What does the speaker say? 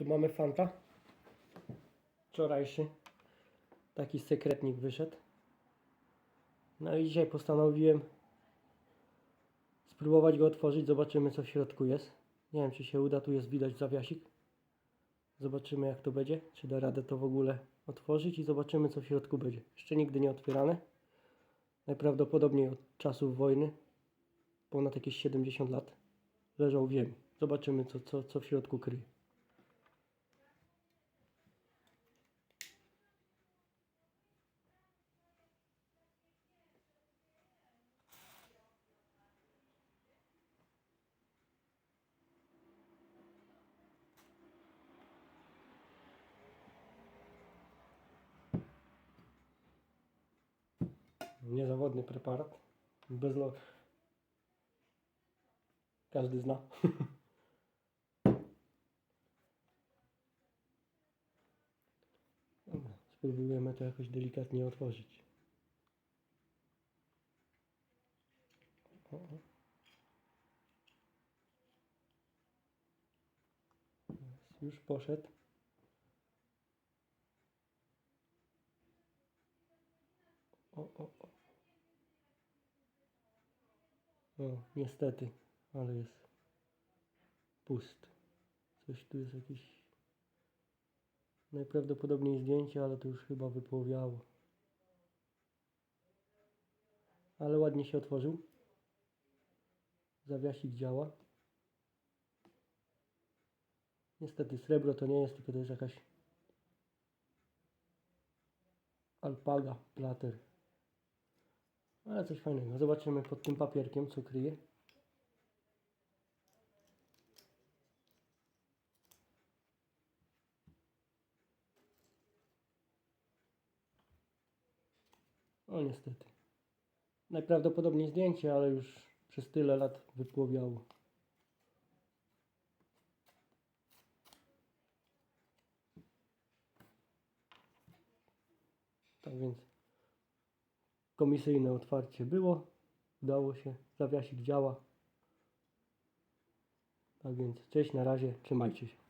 Tu mamy Fanta. Wczorajszy. Taki sekretnik wyszedł. No i dzisiaj postanowiłem spróbować go otworzyć. Zobaczymy co w środku jest. Nie wiem czy się uda. Tu jest widać zawiasik. Zobaczymy jak to będzie. Czy da radę to w ogóle otworzyć i zobaczymy co w środku będzie. Jeszcze nigdy nie otwierane. Najprawdopodobniej od czasów wojny. Ponad jakieś 70 lat. Leżał w ziemi. Zobaczymy co, co, co w środku kryje. Niezawodny preparat. Bez lo... Każdy zna. Spróbujemy to jakoś delikatnie otworzyć. Już poszedł. O, o, o. O, niestety, ale jest pusty. Coś tu jest jakieś najprawdopodobniej zdjęcie, ale to już chyba wypłowiało. Ale ładnie się otworzył. Zawiasik działa. Niestety srebro to nie jest, tylko to jest jakaś alpaga, plater. Ale coś fajnego. Zobaczymy pod tym papierkiem, co kryje. O niestety. Najprawdopodobniej zdjęcie, ale już przez tyle lat wypłowiało. Tak więc komisyjne otwarcie było. Udało się. Zawiasik działa. Tak więc cześć, na razie. Trzymajcie się.